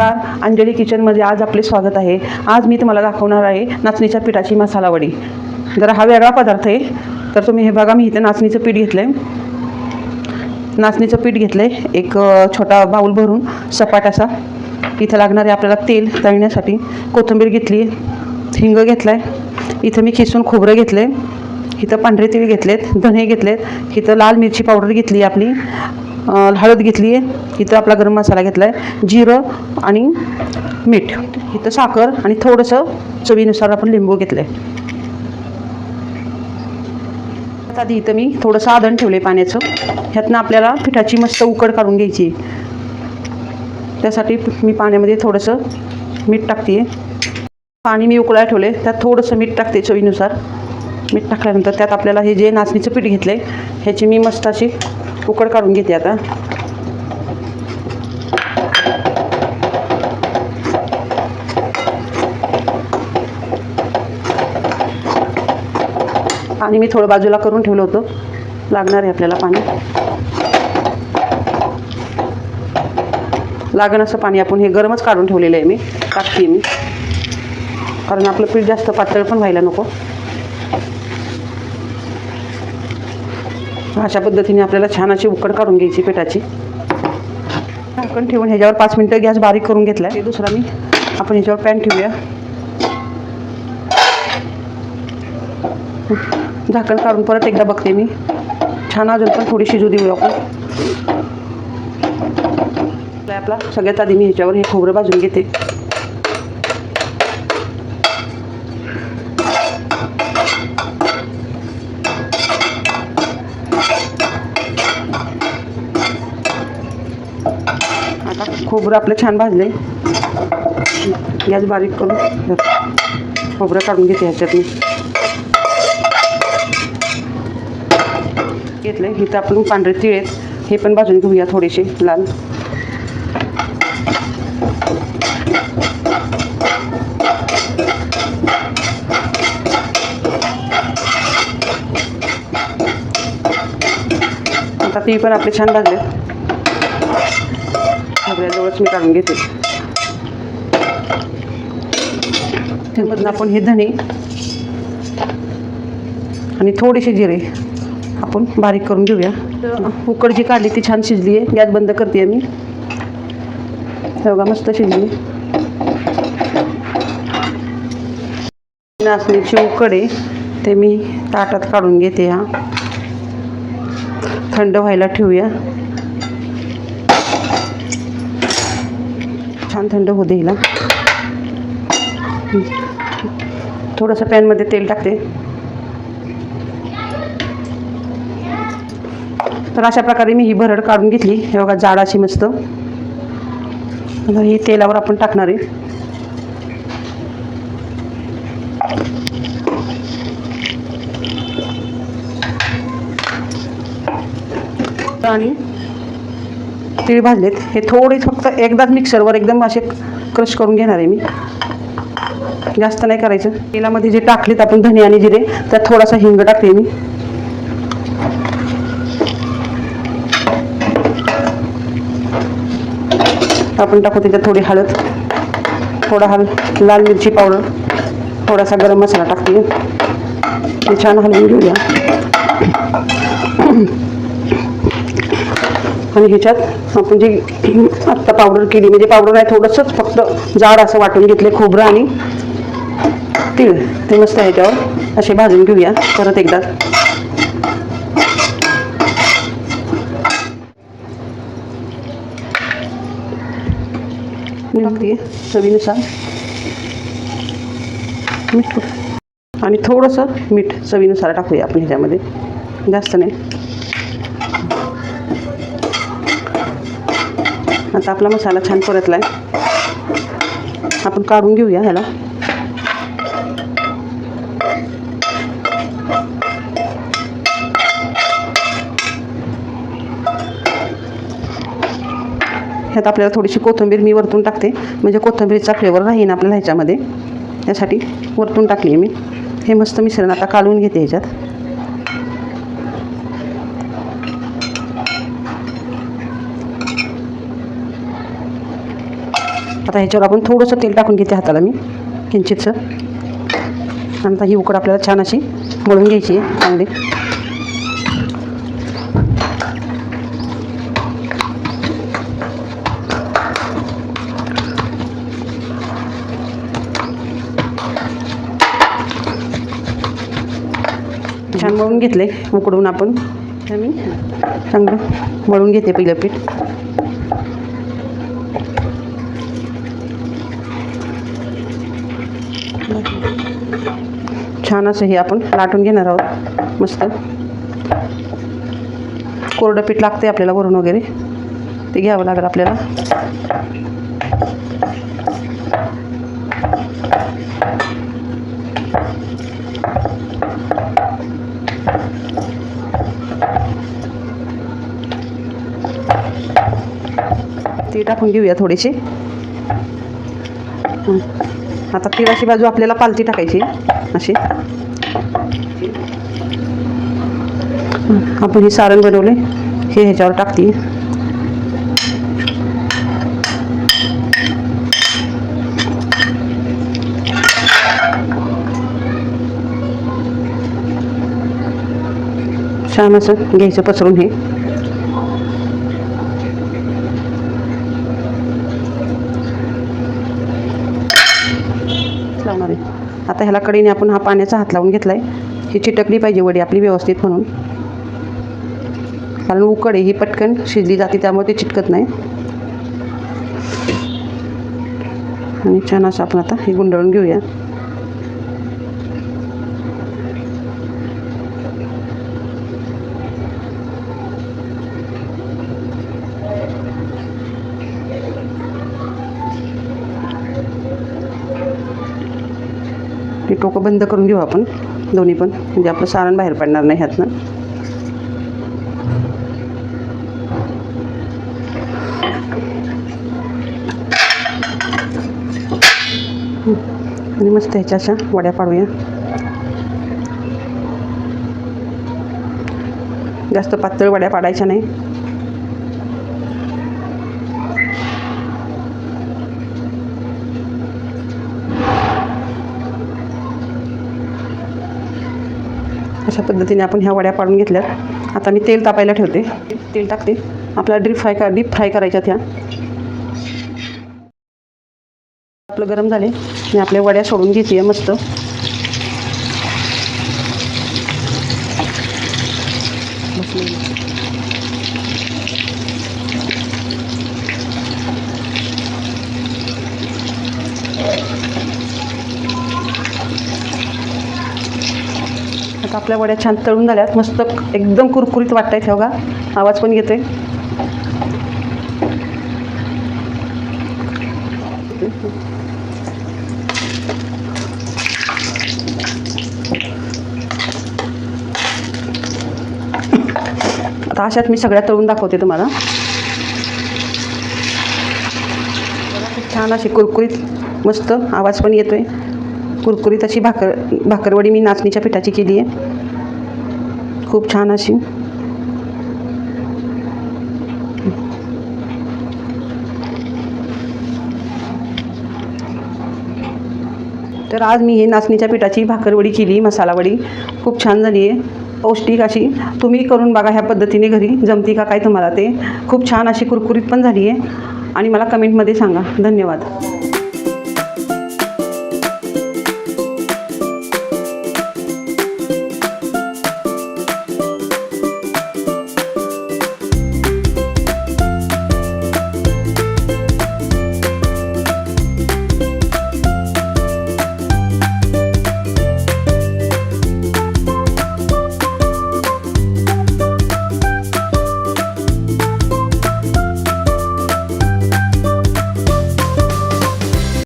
नमस्कार अंजली किचनमध्ये आज आपले स्वागत आहे. आज मी तुम्हाला दाखवणार आहे नाचणीच्या पिठाची मसाला वडी. जरा हा वेगळा पदार्थ आहे. तर तुम्ही हे बघा मी इथे नाचणीचं पीठ घेतलं आहे नाचणीचं पीठ घेतलं आहे एक छोटा बाऊल भरून सपाट असा इथं लागणारे आपल्याला तेल तळण्यासाठी. कोथिंबीर घेतली हिंग घेतला आहे इथं मी खिसून खोबरं घेतलं आहे इथं पांढरे तिळ घेतलेत. धने घेतलेत. इथं लाल मिरची पावडर घेतली आपली. हळद घेतली आहे इथं आपला गरम मसाला घेतला आहे जिरं आणि मीठ. इथं साखर आणि थोडंसं चवीनुसार आपण लिंबू घेतलं आहे आधी इथं मी थोडंसं आदण ठेवलं आहे पाण्याचं. ह्यातनं आपल्याला पिठाची मस्त उकड काढून घ्यायची. आहे. त्यासाठी मी पाण्यामध्ये थोडंसं मीठ टाकते पाणी मी उकळायला ठेवले त्यात थोडंसं मीठ टाकते चवीनुसार. मीठ टाकल्यानंतर त्यात आपल्याला हे जे नाचणीचं पीठ घेतलं आहे ह्याची मी मस्त अशी उकड काढून घेते आता. पाणी मी थोडं बाजूला करून ठेवलं होतं. लागणार आहे आपल्याला पाणी. लागण असं पाणी आपण हे गरमच काढून ठेवलेलं आहे मी टाकते मी. कारण आपलं पीठ जास्त पातळ पण व्हायला नको. अशा पद्धतीने आपल्याला छान अशी उकड काढून घ्यायची पिठाची. झाकण ठेवून ह्याच्यावर पाच मिनटं गॅस बारीक करून घेतला आहे दुसरा मी आपण ह्याच्यावर पॅन ठेवूया. झाकण काढून परत एकदा बघते मी. छान अजून पण थोडी शिजू देऊ आपण. आपला सगळ्यात आधी मी ह्याच्यावर हे खोबरं भाजून घेते. खोबरं आपलं छान भाजलं आहे गॅस बारीक करून खोबरं काढून घेते ह्याच्यात मी घेतले इथं आपण पांढरे तिळ आहेत. हे पण भाजून घेऊया थोडेसे लाल. आता ती पण आपले छान भाजले आपल्याजवळच मी काढून घेते. त्यामधून आपण हे धणे आणि थोडेसे जिरे आपण बारीक करून घेऊया. उकड जी काढली ती छान शिजली आहे. गॅस बंद करते मी. बघा मस्त शिजली नाचणीची उकड आहे. ते मी ताटात काढून घेते हा. थंड व्हायला ठेवूया. छान थंड होऊ देईल थोडंसं पॅनमध्ये तेल टाकते. तर अशा प्रकारे मी ही भरड काढून घेतली. हे बघा जाड अशी मस्त. आता ही तेलावर आपण टाकणार आहे. आणि पातळी भाजलेत. हे थोडे फक्त एकदाच मिक्सरवर एकदम असे क्रश करून घेणार आहे मी. जास्त नाही करायचं. तेलामध्ये जे टाकलेत आपण धने आणि जिरे त्यात थोडासा हिंग टाकते मी. आपण टाकू त्याच्यात थोडी हळद थोडा हल लाल मिरची पावडर थोडासा गरम मसाला टाकते. ते छान हलवून घेऊया. आणि ह्याच्यात आपण जी आत्ता पावडर केली म्हणजे पावडर आहे थोडंसंच फक्त जाड असं वाटून घेतले खोबरं आणि तीळ. ते मस्त ह्याच्यावर असे भाजून घेऊया. परत एकदा. टाकते चवीनुसार. मीठ. आणि थोडंसं मीठ चवीनुसार टाकूया आपण ह्याच्यामध्ये. जास्त नाही. आता आपला मसाला छान परतला आहे आपण काढून घेऊया ह्याला. ह्यात आपल्याला थोडीशी कोथिंबीर मी वरतून टाकते. म्हणजे कोथिंबीरचा फ्लेवर राहीन आपल्याला ह्याच्यामध्ये. त्यासाठी वरतून टाकली मी. हे मस्त मिश्रण आता काढून घेते ह्याच्यात. आता ह्याच्यावर आपण थोडंसं तेल टाकून घेते हाताला मी किंचितचं नंतर आता ही उकड आपल्याला छान अशी मळून घ्यायची आहे चांगली. छान मळून घेतले उकडून आपण. मी चांगलं मळून घेते पहिलं पीठ. छान असं हे आपण लाटून घेणार आहोत. मस्त. कोरडं पीठ लागते आपल्याला वरून वगैरे. ते घ्यावं लागेल आपल्याला. ते टाकून घेऊया थोडेसे आता तिळाची बाजू आपल्याला पालती टाकायची. अशी. आपण हे सारण बनवले. हे ह्याच्यावर टाकते. छान असं घ्यायचं पसरून हे. लावणार आहे. आता ह्याला कडीने आपण हा पाण्याचा हात लावून घेतला आहे ही चिटकली पाहिजे वडी आपली व्यवस्थित म्हणून. कारण उकड आहे ही पटकन शिजली जाते त्यामुळे ते चिटकत नाही. आणि छान असं आपण आता हे गुंडळून घेऊया. टोकं बंद करून घेऊ आपण दोन्ही पण. म्हणजे आपलं सारण बाहेर पडणार नाही ह्यातनं. आणि मस्त ह्याच्या अशा वड्या पाडूया. जास्त पातळ वड्या पाडायच्या नाही. अशा पद्धतीने आपण ह्या वड्या पाडून घेतल्यात. आता मी तेल तापायला ठेवते. तेल टाकते. आपल्याला डीप फ्राय का डीप फ्राय करायच्यात ह्या. आपलं गरम झाले. मी आपल्या वड्या सोडून घेते मस्त. आता आपल्या वड्या छान तळून झाल्यात. मस्त एकदम कुरकुरीत वाटतायत हे बघा. आवाज पण येतोय. आता अशात मी सगळ्या तळून दाखवते तुम्हाला. छान अशी कुरकुरीत मस्त आवाज पण येतोय. कुरकुरीत अशी भाकर भाकरवडी मी नाचणीच्या पिठाची केली आहे. खूप छान अशी. तर आज मी हे नाचणीच्या पिठाची भाकरवडी केली मसालावडी खूप छान झाली आहे. पौष्टिक अशी. तुम्ही करून बघा ह्या पद्धतीने घरी. जमती का काय तुम्हाला ते. खूप छान अशी कुरकुरीत पण झाली आहे. आणि मला कमेंटमध्ये सांगा. धन्यवाद.